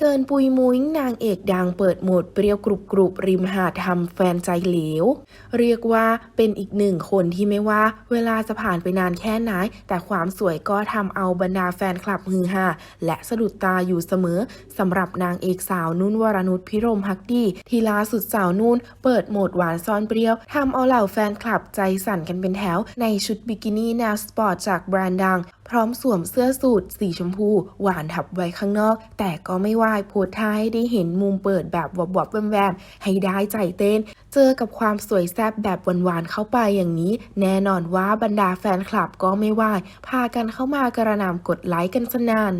เกินปุยมุ้ยนางเอกดังเปิดโหมดเปรี้ยวกรุบกรุบริมหาดทำแฟนใจเหลว เรียกว่าเป็นอีกหนึ่งคนที่ไม่ว่า เวลาจะผ่านไปนานแค่ไหน แต่ความสวยก็ทำเอาบรรดาแฟนคลับฮือฮาและสะดุดตาอยู่เสมอสำหรับนางเอกสาวนุ่นวรนุชพิรมพักดีที่ล่าสุดสาวนุ่นเปิดโหมดหวานซ่อนเปรี้ยวทำเอาเหล่าแฟนคลับใจสั่นกันเป็นแถว ในชุดบิกินี่แนวสปอร์ตจากแบรนด์ดัง ร้อมสวมเสื้อสูทสีชมพู หวานทับไว้ข้างนอก แต่ก็ไม่วายโพสท่าให้ได้เห็นมุมเปิดแบบวบๆแวมๆให้ได้ใจเต้น เจอกับความสวยแซ่บแบบหวานๆเข้าไปอย่างนี้ แน่นอนว่าบรรดาแฟนคลับก็ไม่วายพากันเข้ามากระหน่ำกดไลค์กันสนั่น